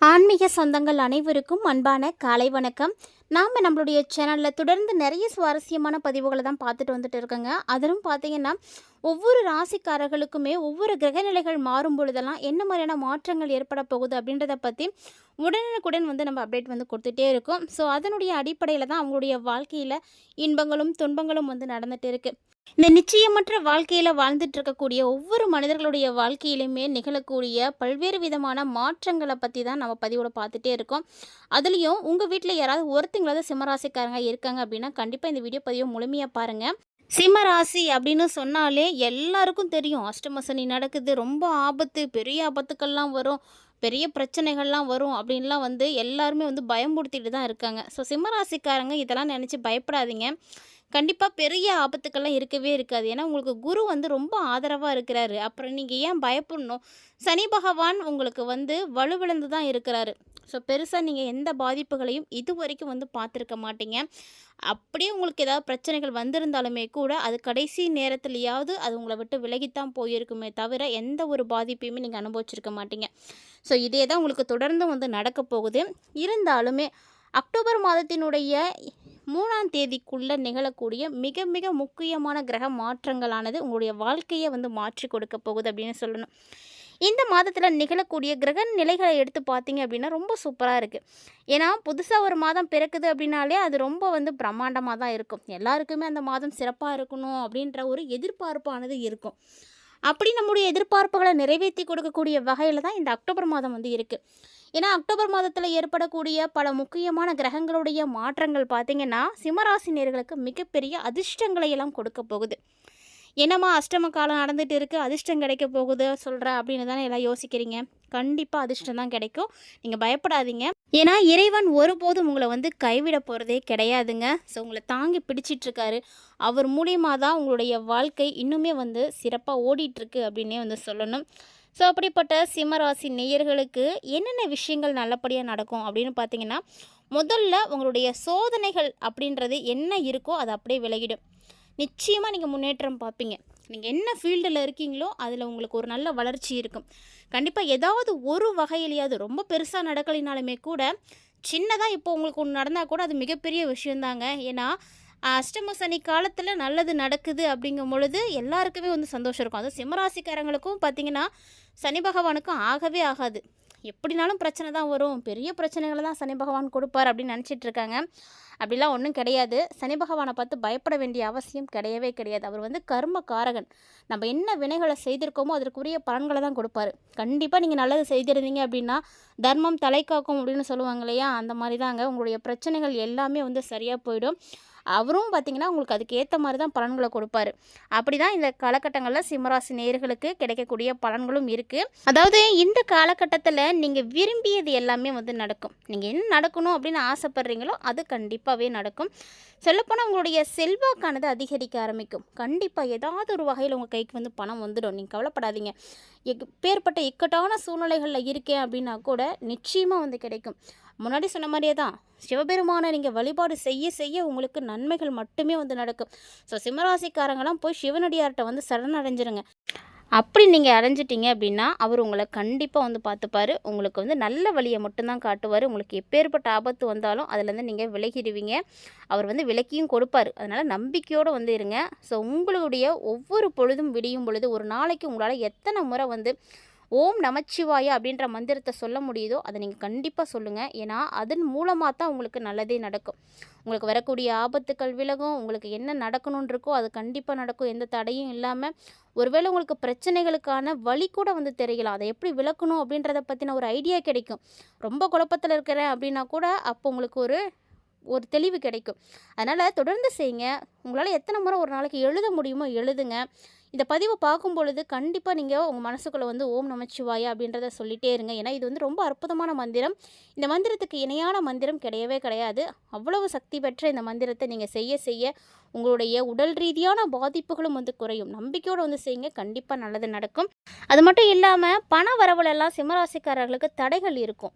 ஆன்மீக சொந்தங்கள் அனைவருக்கும் அன்பான காலை வணக்கம். நாம் நம்மளுடைய சேனலில் தொடர்ந்து நிறைய சுவாரஸ்யமான பதிவுகளை தான் பார்த்துட்டு வந்துட்டு இருக்கோங்க. அதிலும் பார்த்தீங்கன்னா ஒவ்வொரு ராசிக்காரர்களுக்குமே ஒவ்வொரு கிரகநிலைகள் மாறும் பொழுதெல்லாம் என்ன மாதிரியான மாற்றங்கள் ஏற்பட போகுது அப்படின்றத பற்றி உடனுக்குடன் வந்து நம்ம அப்டேட் வந்து கொடுத்துட்டே இருக்கோம். ஸோ அதனுடைய அடிப்படையில் தான் அவங்களுடைய வாழ்க்கையில் இன்பங்களும் துன்பங்களும் வந்து நடந்துகிட்டு இருக்குது இந்த நிச்சயமற்ற வாழ்க்கையில் வாழ்ந்துட்டு இருக்கக்கூடிய ஒவ்வொரு மனிதர்களுடைய வாழ்க்கையிலுமே நிகழக்கூடிய பல்வேறு விதமான மாற்றங்களை பற்றி தான் நம்ம பதிவோட பார்த்துட்டே இருக்கோம். அதுலேயும் உங்கள் வீட்டில் யாராவது ஒருத்தர் ஒருத்தங்களாவது சிம்மராசிக்காரங்க இருக்காங்க அப்படின்னா கண்டிப்பாக இந்த வீடியோ பதிவை முழுமையாக பாருங்கள் சிம்மராசி அப்படின்னு சொன்னாலே எல்லாருக்கும் தெரியும். அஷ்டமசனி நடக்குது ரொம்ப ஆபத்து பெரிய ஆபத்துக்கள்லாம் வரும் பெரிய பிரச்சனைகள்லாம் வரும் அப்படின்லாம் வந்து எல்லாருமே வந்து பயம்படுத்திட்டு தான் இருக்காங்க. ஸோ சிம்மராசிக்காரங்க இதெல்லாம் நினச்சி பயப்படாதீங்க. கண்டிப்பாக பெரிய ஆபத்துக்கெல்லாம் இருக்கவே இருக்காது. ஏன்னா உங்களுக்கு குரு வந்து ரொம்ப ஆதரவாக இருக்கிறாரு. அப்புறம் நீங்கள் ஏன் பயப்படணும்? சனி பகவான் உங்களுக்கு வந்து வலுவிழந்து தான் இருக்கிறாரு. ஸோ பெருசாக நீங்கள் எந்த பாதிப்புகளையும் இது வரைக்கும் வந்து பார்த்துருக்க மாட்டீங்க. அப்படியே உங்களுக்கு ஏதாவது பிரச்சனைகள் வந்திருந்தாலுமே கூட அது கடைசி நேரத்துலையாவது அது உங்களை விட்டு விலகித்தான் போயிருக்குமே தவிர எந்த ஒரு பாதிப்பையுமே நீங்கள் அனுபவிச்சிருக்க மாட்டீங்க. ஸோ இதே தான் உங்களுக்கு தொடர்ந்து வந்து நடக்க போகுது. இருந்தாலுமே அக்டோபர் மாதத்தினுடைய மூணாம் தேதிக்குள்ளே நிகழக்கூடிய மிக மிக முக்கியமான கிரக மாற்றங்களானது உங்களுடைய வாழ்க்கையை வந்து மாற்றி கொடுக்க போகுது அப்படின்னு சொல்லணும். இந்த மாதத்தில் நிகழக்கூடிய கிரக நிலைகளை எடுத்து பார்த்தீங்க அப்படின்னா ரொம்ப சூப்பராக இருக்குது ஏன்னா புதுசாக ஒரு மாதம் பிறக்குது அப்படின்னாலே அது ரொம்ப வந்து பிரம்மாண்டமாக தான் இருக்கும். எல்லாருக்குமே அந்த மாதம் சிறப்பாக இருக்கணும் அப்படின்ற ஒரு எதிர்பார்ப்பானது இருக்கும். அப்படி நம்முடைய எதிர்பார்ப்புகளை நிறைவேற்றி கொடுக்கக்கூடிய வகையில் தான் இந்த அக்டோபர் மாதம் வந்து இருக்குது ஏன்னா அக்டோபர் மாதத்தில் ஏற்படக்கூடிய பல முக்கியமான கிரகங்களுடைய மாற்றங்கள் பார்த்திங்கன்னா சிம்மராசினியர்களுக்கு மிகப்பெரிய அதிர்ஷ்டங்களை எல்லாம் கொடுக்க போகுது. என்னம்மா அஷ்டம காலம் நடந்துட்டு இருக்குது அதிர்ஷ்டம் கிடைக்க போகுது சொல்கிற அப்படின்னு தானே எல்லாம் யோசிக்கிறீங்க. கண்டிப்பாக அதிர்ஷ்டம் தான் கிடைக்கும். நீங்கள் பயப்படாதீங்க. ஏன்னா இறைவன் ஒருபோதும் உங்களை வந்து கைவிட போகிறதே கிடையாதுங்க. ஸோ உங்களை தாங்கி பிடிச்சிட்ருக்காரு. அவர் மூலியமாக தான் உங்களுடைய வாழ்க்கை இன்னுமே வந்து சிறப்பாக ஓடிட்டுருக்கு அப்படின்னே வந்து சொல்லணும். ஸோ அப்படிப்பட்ட சிம்மராசி நேயர்களுக்கு என்னென்ன விஷயங்கள் நல்லபடியாக நடக்கும் அப்படின்னு பார்த்தீங்கன்னா முதல்ல உங்களுடைய சோதனைகள் அப்படின்றது என்ன இருக்கோ அது அப்படியே விலகிடும். நிச்சயமாக நீங்கள் முன்னேற்றம் பார்ப்பீங்க. நீங்கள் என்ன ஃபீல்டில் இருக்கீங்களோ அதில் உங்களுக்கு ஒரு நல்ல வளர்ச்சி இருக்கும். கண்டிப்பாக ஏதாவது ஒரு வகையிலையாவது ரொம்ப பெருசாக நடக்கலினாலுமே கூட சின்னதாக இப்போ உங்களுக்கு ஒன்று நடந்தால் கூட அது மிகப்பெரிய விஷயந்தாங்க. ஏன்னா அஷ்டம சனி காலத்தில் நல்லது நடக்குது அப்படிங்கும் பொழுது எல்லாருக்குமே வந்து சந்தோஷம் இருக்கும். அதுவும் சிம்மராசிக்காரங்களுக்கும் பார்த்தீங்கன்னா சனி பகவானுக்கும் ஆகவே ஆகாது. எப்படினாலும் பிரச்சனை தான் வரும். பெரிய பிரச்சனைகளை தான் சனி பகவான் கொடுப்பார் அப்படின்னு நினச்சிட்டு இருக்காங்க. அப்படிலாம் ஒன்றும் கிடையாது. சனி பகவானை பார்த்து பயப்பட வேண்டிய அவசியம் கிடையவே கிடையாது. அவர் வந்து கர்ம காரகன் நம்ம என்ன வினைகளை செய்திருக்கோமோ அதற்குரிய பலன்களை தான் கொடுப்பாரு. கண்டிப்பாக நீங்கள் நல்லது செய்திருந்தீங்க அப்படின்னா தர்மம் தலை காக்கும் அப்படின்னு சொல்லுவாங்க இல்லையா? அந்த மாதிரி தாங்க உங்களுடைய பிரச்சனைகள் எல்லாமே வந்து சரியாக போயிடும். அவரும் பார்த்திங்கன்னா உங்களுக்கு அதுக்கு ஏற்ற மாதிரி தான் பலன்களை கொடுப்பாரு. அப்படி தான் இந்த காலகட்டங்களில் சிம்மராசி நேர்களுக்கு கிடைக்கக்கூடிய பலன்களும் இருக்குது அதாவது இந்த காலகட்டத்தில் நீங்கள் விரும்பியது எல்லாமே வந்து நடக்கும். நீங்கள் என்ன நடக்கணும் அப்படின்னு ஆசைப்படுறீங்களோ அது கண்டிப்பாகவே நடக்கும். சொல்லப்போனால் உங்களுடைய செல்வாக்கானது அதிகரிக்க ஆரம்பிக்கும். கண்டிப்பாக ஏதாவது ஒரு வகையில் உங்கள் கைக்கு வந்து பணம் வந்துடும். நீங்கள் கவலைப்படாதீங்க. எப்பேற்பட்ட இக்கட்டான சூழ்நிலைகளில் இருக்கேன் அப்படின்னா கூட நிச்சயமாக வந்து கிடைக்கும். முன்னாடி சொன்ன மாதிரியே தான். சிவபெருமானை நீங்கள் வழிபாடு செய்ய செய்ய உங்களுக்கு நன்மைகள் மட்டுமே வந்து நடக்கும். ஸோ சிம்மராசிக்காரங்களாம் போய் சிவனடியார்கிட்ட வந்து சரணடைஞ்சிருங்க அப்படி நீங்கள் அடைஞ்சிட்டீங்க அப்படின்னா அவர் உங்களை கண்டிப்பாக வந்து பார்த்துப்பாரு. உங்களுக்கு வந்து நல்ல வழியை மட்டும்தான் காட்டுவார். உங்களுக்கு எப்பேற்பட்ட ஆபத்து வந்தாலும் அதுலேருந்து நீங்கள் விலகிடுவீங்க. அவர் வந்து விலக்கியும் கொடுப்பார். அதனால் நம்பிக்கையோடு வந்து இருங்க. ஸோ உங்களுடைய ஒவ்வொரு பொழுதும் விடியும் பொழுது ஒரு நாளைக்கு உங்களால் எத்தனை முறை வந்து ஓம் நமச்சிவாயா அப்படின்ற மந்திரத்தை சொல்ல முடியுதோ அதை நீங்கள் கண்டிப்பாக சொல்லுங்கள் ஏன்னா அதன் மூலமாக தான் உங்களுக்கு நல்லதே நடக்கும். உங்களுக்கு வரக்கூடிய ஆபத்துக்கள் விலகும் உங்களுக்கு என்ன நடக்கணும்னு இருக்கோ அது கண்டிப்பாக நடக்கும். எந்த தடையும் இல்லாமல் ஒருவேளை உங்களுக்கு பிரச்சனைகளுக்கான வழி கூட வந்து தெரியலாம். அதை எப்படி விளக்கணும் அப்படின்றத பற்றின ஒரு ஐடியா கிடைக்கும். ரொம்ப குழப்பத்தில் இருக்கிறேன் அப்படின்னா கூட அப்போ உங்களுக்கு ஒரு ஒரு தெளிவு கிடைக்கும். அதனால் தொடர்ந்து செய்யுங்க. உங்களால் எத்தனை முறை ஒரு நாளைக்கு எழுத முடியுமோ எழுதுங்க. இந்த பதிவை பார்க்கும் பொழுது கண்டிப்பாக நீங்கள் உங்கள் மனசுக்குள்ளே வந்து ஓம் நமச்சிவாயா அப்படின்றத சொல்லிகிட்டே இருங்க. ஏன்னா இது வந்து ரொம்ப அற்புதமான மந்திரம். இந்த மந்திரத்துக்கு இணையான மந்திரம் கிடையவே கிடையாது. அவ்வளவு சக்தி பெற்ற இந்த மந்திரத்தை நீங்கள் செய்ய செய்ய உங்களுடைய உடல் ரீதியான பாதிப்புகளும் வந்து குறையும். நம்பிக்கையோடு வந்து செய்யுங்க. கண்டிப்பாக நல்லது நடக்கும். அது மட்டும் இல்லாமல் பண வரவுலெல்லாம் சிம்மராசிக்காரர்களுக்கு தடைகள் இருக்கும்.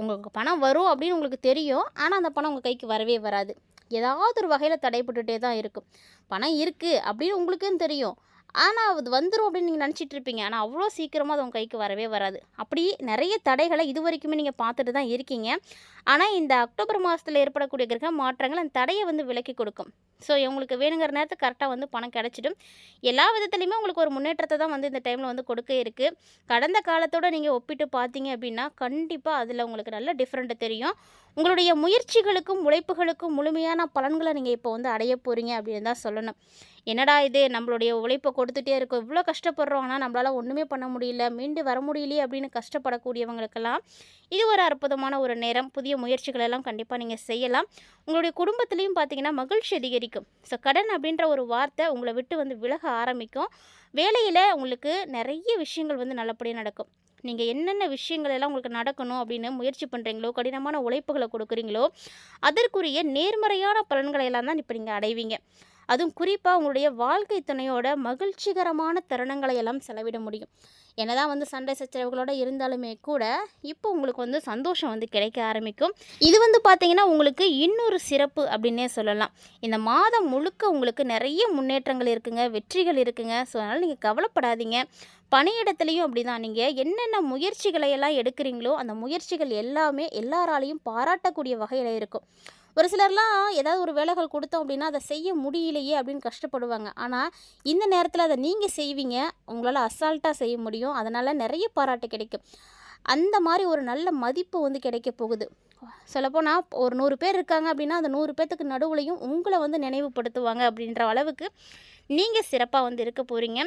உங்களுக்கு பணம் வரும் அப்படின்னு உங்களுக்கு தெரியும். ஆனால் அந்த பணம் உங்கள் கைக்கு வரவே வராது. ஏதாவது ஒரு வகையில் தடைப்பட்டுட்டே தான் இருக்கும். பணம் இருக்குது அப்படின்னு உங்களுக்கும் தெரியும். ஆனால் அது வந்துடும் அப்படின்னு நீங்கள் நினச்சிட்டு இருப்பீங்க. ஆனால் அவ்வளோ சீக்கிரமாக அது உங்கள் கைக்கு வரவே வராது. அப்படி நிறைய தடைகளை இது வரைக்குமே நீங்கள் பார்த்துட்டு தான் இருக்கீங்க. ஆனால் இந்த அக்டோபர் மாதத்தில் ஏற்படக்கூடிய கிரக மாற்றங்கள் அந்த தடையை வந்து விலக்கி கொடுக்கும். ஸோ உங்களுக்கு வேணுங்கிற நேரத்துக்கு கரெக்டாக வந்து பணம் கிடச்சிடும். எல்லா விதத்துலையுமே உங்களுக்கு ஒரு முன்னேற்றத்தை தான் வந்து இந்த டைமில் வந்து கொடுக்க இருக்குது கடந்த காலத்தோடு நீங்கள் ஒப்பிட்டு பார்த்தீங்க அப்படின்னா கண்டிப்பாக அதில் உங்களுக்கு நல்ல டிஃப்ரெண்ட்டு தெரியும். உங்களுடைய முயற்சிகளுக்கும் உழைப்புகளுக்கும் முழுமையான பலன்களை நீங்கள் இப்போ வந்து அடைய போகிறீங்க அப்படின்னு தான் சொல்லணும். என்னடா இது? நம்மளுடைய உழைப்பை கொடுத்துட்டே இருக்கோம். இவ்வளோ கஷ்டப்படுறோம். ஆனால் நம்மளால் ஒன்றுமே பண்ண முடியல. மீண்டு வர முடியலையே அப்படின்னு கஷ்டப்படக்கூடியவங்களுக்கெல்லாம் இது ஒரு அற்புதமான ஒரு நேரம். புதிய முயற்சிகள் எல்லாம் கண்டிப்பாக நீங்கள் செய்யலாம். உங்களுடைய குடும்பத்துலேயும் பார்த்தீங்கன்னா மகிழ்ச்சி அதிகரிக்கும். ஸோ கடன் அப்படின்ற ஒரு வார்த்தை உங்களை விட்டு வந்து விலக ஆரம்பிக்கும். வேலையில் உங்களுக்கு நிறைய விஷயங்கள் வந்து நல்லபடியாக நடக்கும். நீங்கள் என்னென்ன விஷயங்கள் எல்லாம் உங்களுக்கு நடக்கணும் அப்படின்னு முயற்சி பண்ணுறீங்களோ கடினமான உழைப்புகளை கொடுக்குறீங்களோ அதற்குரிய நேர்மறையான பலன்களை எல்லாம் தான் இப்போ நீங்கள் அடைவீங்க. அதுவும் குறிப்பாக உங்களுடைய வாழ்க்கை துணையோட மகிழ்ச்சிகரமான தருணங்களை எல்லாம் செலவிட முடியும். என்னதான் வந்து சண்டை சச்சரவுகளோட இருந்தாலுமே கூட இப்போ உங்களுக்கு வந்து சந்தோஷம் வந்து கிடைக்க ஆரம்பிக்கும். இது வந்து பார்த்தீங்கன்னா உங்களுக்கு இன்னொரு சிறப்பு அப்படின்னே சொல்லலாம். இந்த மாதம் முழுக்க உங்களுக்கு நிறைய முன்னேற்றங்கள் இருக்குங்க வெற்றிகள் இருக்குங்க. ஸோ அதனால் நீங்கள் கவலைப்படாதீங்க. பணியிடத்துலையும் அப்படி தான் நீங்கள் என்னென்ன முயற்சிகளை எல்லாம் எடுக்கிறீங்களோ அந்த முயற்சிகள் எல்லாமே எல்லாராலையும் பாராட்டக்கூடிய வகையில் இருக்கும். ஒரு சிலர்லாம் ஏதாவது ஒரு வேலைகள் கொடுத்தோம் அப்படின்னா அதை செய்ய முடியலையே அப்படின்னு கஷ்டப்படுவாங்க. ஆனால் இந்த நேரத்தில் அதை நீங்கள் செய்வீங்க உங்களால் அசால்ட்டாக செய்ய முடியும். அதனால் நிறைய பாராட்டு கிடைக்கும். அந்த மாதிரி ஒரு நல்ல மதிப்பு வந்து கிடைக்க போகுது. சொல்லப்போனால் ஒரு நூறு பேர் இருக்காங்க அப்படின்னா அந்த நூறு பேர்த்துக்கு நடுவுலையும் உங்களை வந்து நினைவுபடுத்துவாங்க அப்படின்ற அளவுக்கு நீங்கள் சிறப்பாக வந்து இருக்க போகிறீங்க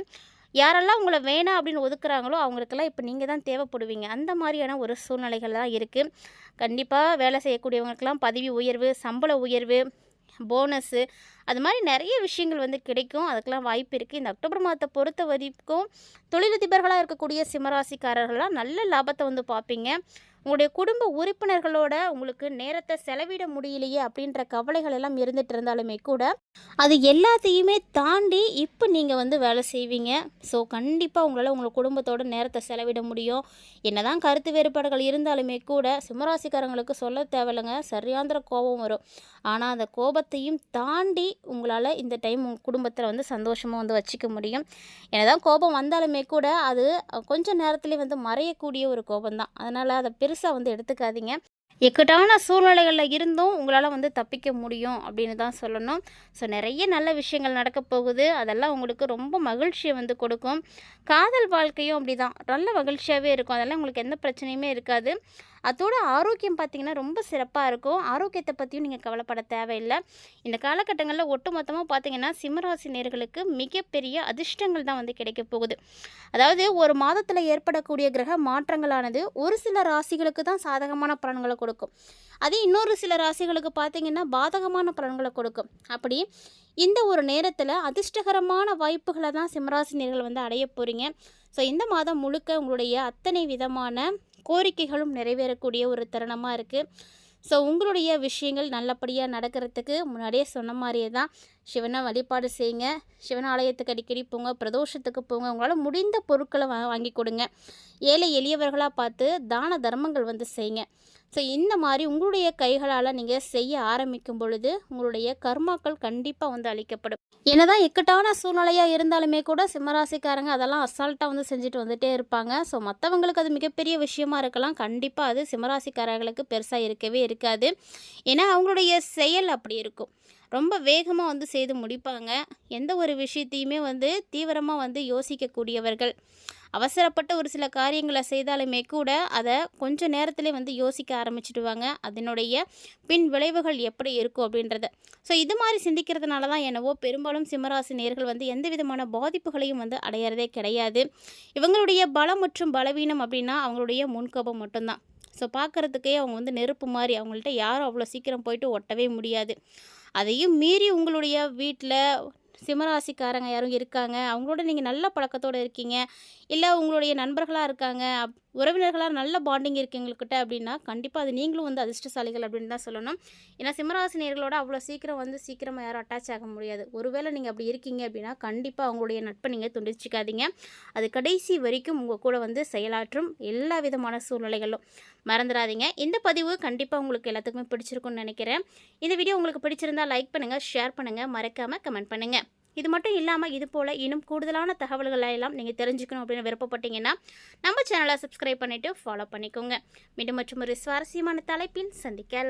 யாரெல்லாம் உங்களை வேணாம் அப்படின்னு ஒதுக்குறாங்களோ அவங்களுக்கெல்லாம் இப்போ நீங்கள் தான் தேவைப்படுவீங்க. அந்த மாதிரியான ஒரு சூழ்நிலைகள் தான் இருக்குது கண்டிப்பாக வேலை செய்யக்கூடியவங்களுக்கெல்லாம் பதவி உயர்வு சம்பள உயர்வு போனஸ்ஸு அது மாதிரி நிறைய விஷயங்கள் வந்து கிடைக்கும். அதுக்கெல்லாம் வாய்ப்பு இருக்குது இந்த அக்டோபர் மாதத்தை பொறுத்த வரைக்கும் தொழிலதிபர்களாக இருக்கக்கூடிய சிம்மராசிக்காரர்கள்லாம் நல்ல லாபத்தை வந்து பார்ப்பீங்க. உங்களுடைய குடும்ப உறுப்பினர்களோட உங்களுக்கு நேரத்தை செலவிட முடியலையே அப்படின்ற கவலைகள் எல்லாம் இருந்துட்டு இருந்தாலுமே கூட அது எல்லாத்தையுமே தாண்டி இப்போ நீங்கள் வந்து வேலை செய்வீங்க. ஸோ கண்டிப்பாக உங்களால் உங்கள் குடும்பத்தோட நேரத்தை செலவிட முடியும். என்னதான் கருத்து வேறுபாடுகள் இருந்தாலுமே கூட சிம்மராசிக்காரங்களுக்கு சொல்ல தேவையில்லைங்க. சரியாந்திர கோபம் வரும். ஆனால் அந்த கோபத்தையும் தாண்டி உங்களால் இந்த டைம் உங்கள் குடும்பத்தில் வந்து சந்தோஷமாக வந்து வச்சுக்க முடியும். என்னதான் கோபம் வந்தாலுமே கூட அது கொஞ்ச நேரத்துலேயே வந்து மறையக்கூடிய ஒரு கோபம் தான் அதனால் அதை பெருசாக வந்து எடுத்துக்காதீங்க. இக்கட்டான சூழ்நிலைகளில் இருந்தும் உங்களால் வந்து தப்பிக்க முடியும் அப்படின்னு தான் சொல்லணும். ஸோ நிறைய நல்ல விஷயங்கள் நடக்க போகுது. அதெல்லாம் உங்களுக்கு ரொம்ப மகிழ்ச்சியை வந்து கொடுக்கும். காதல் வாழ்க்கையும் அப்படி தான் நல்ல மகிழ்ச்சியாகவே இருக்கும். அதெல்லாம் உங்களுக்கு எந்த பிரச்சனையுமே இருக்காது. அதோட ஆரோக்கியம் பார்த்திங்கன்னா ரொம்ப சிறப்பாக இருக்கும். ஆரோக்கியத்தை பற்றியும் நீங்கள் கவலைப்பட தேவையில்லை. இந்த காலகட்டங்களில் ஒட்டுமொத்தமாக பார்த்தீங்கன்னா சிம்மராசி நேர்களுக்கு மிகப்பெரிய அதிர்ஷ்டங்கள் தான் வந்து கிடைக்க போகுது. அதாவது ஒரு மாதத்தில் ஏற்படக்கூடிய கிரக மாற்றங்களானது ஒரு சில ராசிகளுக்கு தான் சாதகமான பலன்களை கொடுக்கும். அதே இன்னொரு சில ராசிகளுக்கு பார்த்தீங்கன்னா பாதகமான பலன்களை கொடுக்கும். அப்படி இந்த ஒரு நேரத்தில் அதிர்ஷ்டகரமான வாய்ப்புகளை தான் சிம்மராசினியர்கள் வந்து அடைய போகிறீங்க ஸோ இந்த மாதம் முழுக்க உங்களுடைய அத்தனை விதமான கோரிக்கைகளும் நிறைவேறக்கூடிய ஒரு தருணமாக இருக்குது ஸோ உங்களுடைய விஷயங்கள் நல்லபடியாக நடக்கிறதுக்கு முன்னாடியே சொன்ன மாதிரியே தான் சிவனை வழிபாடு செய்யுங்க. சிவன் ஆலயத்துக்கு அடிக்கடி போங்க. பிரதோஷத்துக்கு போங்க. உங்களால் முடிந்த பொருட்களை வா வாங்கி கொடுங்க. ஏழை எளியவர்களாக பார்த்து தான தர்மங்கள் வந்து செய்யுங்க. ஸோ இந்த மாதிரி உங்களுடைய கைகளால் நீங்கள் செய்ய ஆரம்பிக்கும் பொழுது உங்களுடைய கர்மாக்கள் கண்டிப்பாக வந்து அளிக்கப்படும் என்னதான் இக்கட்டான சூழ்நிலையாக இருந்தாலுமே கூட சிம்மராசிக்காரங்க அதெல்லாம் அசால்ட்டாக வந்து செஞ்சுட்டு வந்துட்டே இருப்பாங்க. ஸோ மற்றவங்களுக்கு அது மிகப்பெரிய விஷயமா இருக்கலாம். கண்டிப்பாக அது சிம்மராசிக்காரர்களுக்கு பெருசாக இருக்கவே இருக்காது. ஏன்னா அவங்களுடைய செயல் அப்படி இருக்கும். ரொம்ப வேகமாக வந்து செய்து முடிப்பாங்க. எந்த ஒரு விஷயத்தையுமே வந்து தீவிரமாக வந்து யோசிக்கக்கூடியவர்கள். அவசரப்பட்ட ஒரு சில காரியங்களை செய்தாலுமே கூட அதை கொஞ்சம் நேரத்திலே வந்து யோசிக்க ஆரம்பிச்சிடுவாங்க. அதனுடைய பின் விளைவுகள் எப்படி இருக்கும் அப்படின்றத. ஸோ இது மாதிரி சிந்திக்கிறதுனால தான் என்னவோ பெரும்பாலும் சிம்மராசி நேர்கள் வந்து எந்த விதமான பாதிப்புகளையும் வந்து அடையிறதே கிடையாது. இவங்களுடைய பலம் மற்றும் பலவீனம் அப்படின்னா அவங்களுடைய முன்கோபம் மட்டும்தான். ஸோ பார்க்குறதுக்கே அவங்க வந்து நெருப்பு மாதிரி. அவங்கள்ட்ட யாரும் அவ்வளோ சீக்கிரம் போயிட்டு ஒட்டவே முடியாது. அதையும் மீறி உங்களுடைய வீட்டில் சிம்மராசிக்காரங்க யாரும் இருக்காங்க? அவங்களோட நீங்கள் நல்ல பழக்கத்தோடு இருக்கீங்க. இல்லை உங்களுடைய நண்பர்களாக இருக்காங்க. அப் உறவினர்களாக நல்ல பாண்டிங் இருக்கீங்கக்கிட்ட அப்படின்னா கண்டிப்பாக அது நீங்களும் வந்து அதிர்ஷ்டசாலிகள் அப்படின்னு தான் சொல்லணும். ஏன்னா சிம்மராசினியர்களோட அவ்வளோ சீக்கிரம் வந்து சீக்கிரமாக யாரும் அட்டாச் ஆக முடியாது. ஒருவேளை நீங்கள் அப்படி இருக்கீங்க அப்படின்னா கண்டிப்பாக அவங்களுடைய நட்பை நீங்கள் துண்டிச்சிக்காதீங்க. அது கடைசி வரைக்கும் உங்கள் கூட வந்து செயலாற்றும் எல்லா விதமான சூழ்நிலைகளும் மறந்துடாதீங்க. இந்த பதிவு கண்டிப்பாக உங்களுக்கு எல்லாத்துக்குமே பிடிச்சிருக்கும்னு நினைக்கிறேன். இந்த வீடியோ உங்களுக்கு பிடிச்சிருந்தா லைக் பண்ணுங்கள் ஷேர் பண்ணுங்கள் மறக்காமல் கமெண்ட் பண்ணுங்கள் இது மட்டும் இல்லாமல் இது போல் இன்னும் கூடுதலான தகவல்களை எல்லாம் நீங்கள் தெரிஞ்சுக்கணும் அப்படின்னு விருப்பப்பட்டீங்கன்னா நம்ம சேனலை சப்ஸ்கிரைப் பண்ணிவிட்டு ஃபாலோ பண்ணிக்கோங்க. மீண்டும் மற்றும் ஒரு சுவாரஸ்யமான தலைப்பில் சந்திக்கலாம்.